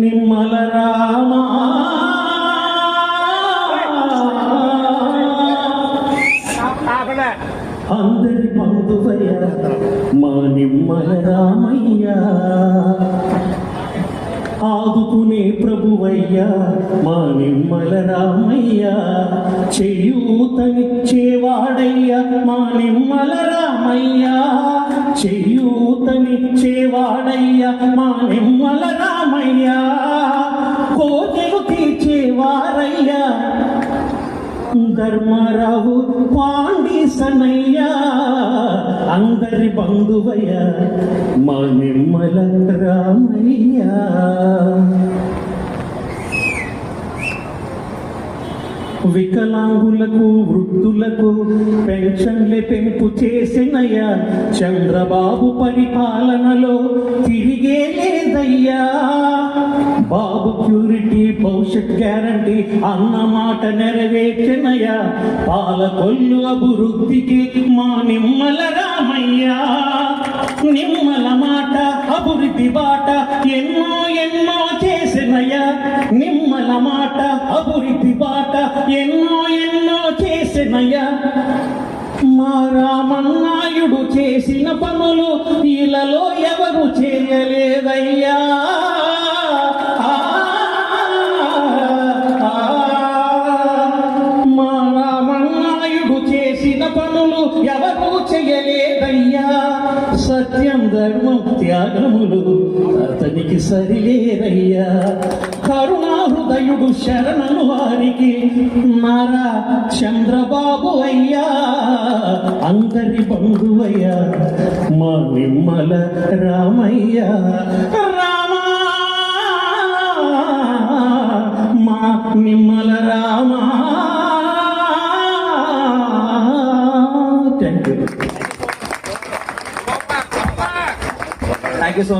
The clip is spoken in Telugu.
నిమ్మల రామా. అందరి బంధువయ్య మా నిమ్మల రామయ్య. ఆదుకునే ప్రభువయ్యా మా నిమ్మల రామయ్యా చెయ్యూతనిచ్చేవాడయ్యా మా నిమ్మల రామయ్యా చెయ్యూతనిచ్చేవాడయ్యా మా నిమ్మల రామయ్యా కోటలు తీర్చేవారయ్యా. ధర్మారావు పాండీసనయ్య అందరి బంధువయ్య మా నిర్మల రామయ్యా. వికలాంగులకు వృద్ధులకు పెన్షన్లే పెంపు చేసినయ్యా. చంద్రబాబు పరిపాలనలో తిరిగే లేదయ్యా. బాబు క్యూరిటీ భవిష్యత్ గ్యారంటీ అన్న మాట నెరవేర్చినయ్యా. పాలకొల్లు అభివృద్ధికి మా నిమ్మల రామయ్యా. నిమ్మల మాట అభివృద్ధి బాట ఎన్నో ఎన్నో చేసినయ్యా. నిమ్మల మాట అభివృద్ధి బాట ఎన్నో ఎన్నో చేసినయ్యా. మా రామన్నాయుడు చేసిన పనులు ఇలాలో ఎవరు చేయలేదయ్యా. సత్యం ధర్మం త్యాగములు అతనికి సరిలేరయ్యా కరుణా హృదయుడు శరణను వారికి మారా చంద్రబాబు అయ్యా. అందరి బంధువయ్యా మా నిమ్మల రామయ్య. రామా మా నిమ్మల రా en ese